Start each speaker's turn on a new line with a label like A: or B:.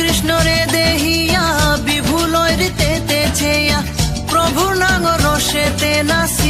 A: করে দেহিয়া বিভুলয় তেতে ছেয়া। প্রভু নাঙ্গ রসেতে নাসি